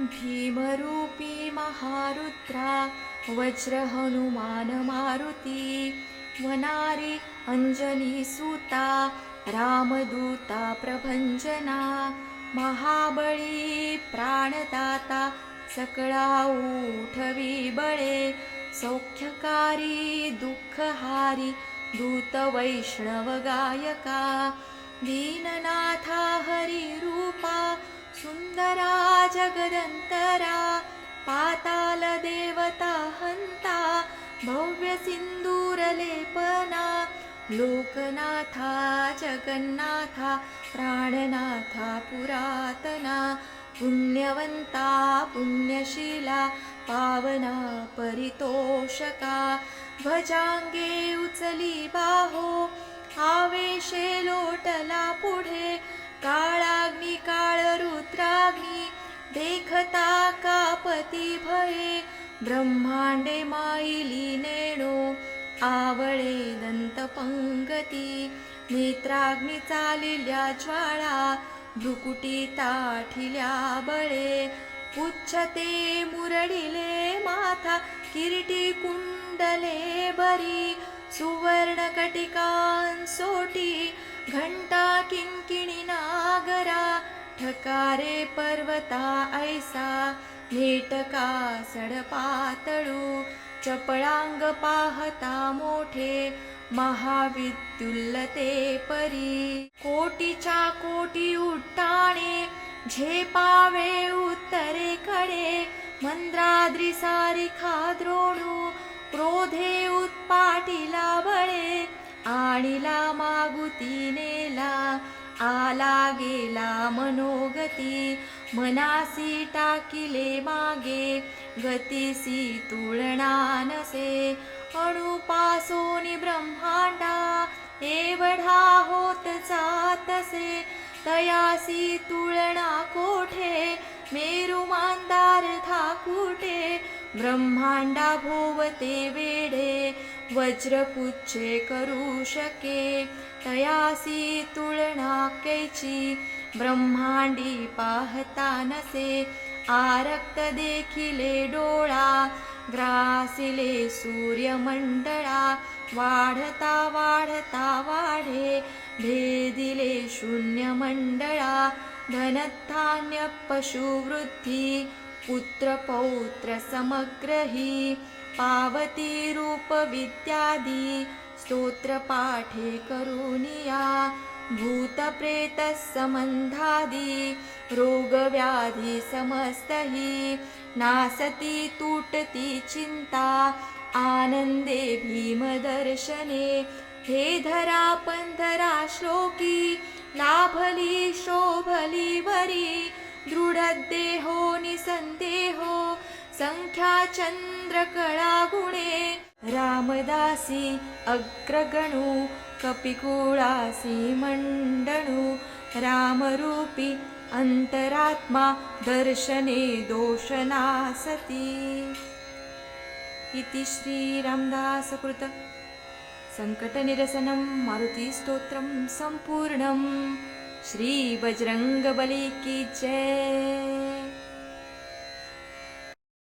भीमरूपी महारुद्रा वज्रहनुमानमारुती वनारी अञ्जनीसूता रामदूता प्रभञ्जना महाबली प्राणदाता सकळा ऊठी बळे सौख्यकारी दुःखहारी दूतवैष्णवगायका दीननाथा हरिरूपा सुन्दरा जगदंतरा पाताल देवता हंता भव्य सिंदूर लेपना लोकनाथा जगन्नाथा प्राणनाथा पुरातना पुण्यवंता पुण्यशीला पावना परितोषका भजांगे उचली बाहो आवेशे लोटला पुढे काळ देखता कापती भये ब्रह्मांडे माईली नेणो आवळे दंत पंगती नेत्राग्नी चालिल्या ज्वाळा भ्रुकुटी ताठिल्या बळे पुच्छते मुरडिले माथा किरीटी कुंडले बरी सुवर्ण कटिकां सोटी ठकारे पर्वता ऐसा नेटका सडपातळू चपळांग पाहता मोठे महाविद्युल्लते परी. कोटीच्या कोटी उट्टाणे झेपावे उत्तरेकडे मंद्राद्री सारिखा द्रोणू क्रोधे उत्पाटीला बळे आणिला मागुती नेला आला गेला मनोगती मनासी टाकिले मागे गतीसी तुळना नसे अणुपासोनी ब्रह्मांडा एवढा होत जातसे तयासी तुळना कोठे मेरू मांदार थाकुटे ब्रह्मांडा भोवते वेडे वज्रपुच्छे करू शके तयासी तुळना कैची ब्रह्मांडी पाहता नसे आरक्त देखिले डोळा ग्रासिले सूर्यमंडळा वाढता वाढता वाढे भेदिले शून्य मंडळा धनधान्य पावती रूप विद्यादी स्तोत्र पाठे करुनिया भूत प्रेत संबंधादी रोग व्याधी समस्तही नासती तुटती चिंता आनंदे भीमदर्शने हे धरा पंधरा श्लोकी लाभली शोभली वरी दृढ देहो निसंदेहो संख्या चंद्र कळा गुणे रामदासी अग्रगणू कपिकुळासी मंडणू रामरूपी अंतरात्मा दर्शने दोषनासती। इति श्रीरामदासकृत सङ्कटनिरसनं मारुतिस्तोत्रं सम्पूर्णं। श्रीबजरङ्गबली की जय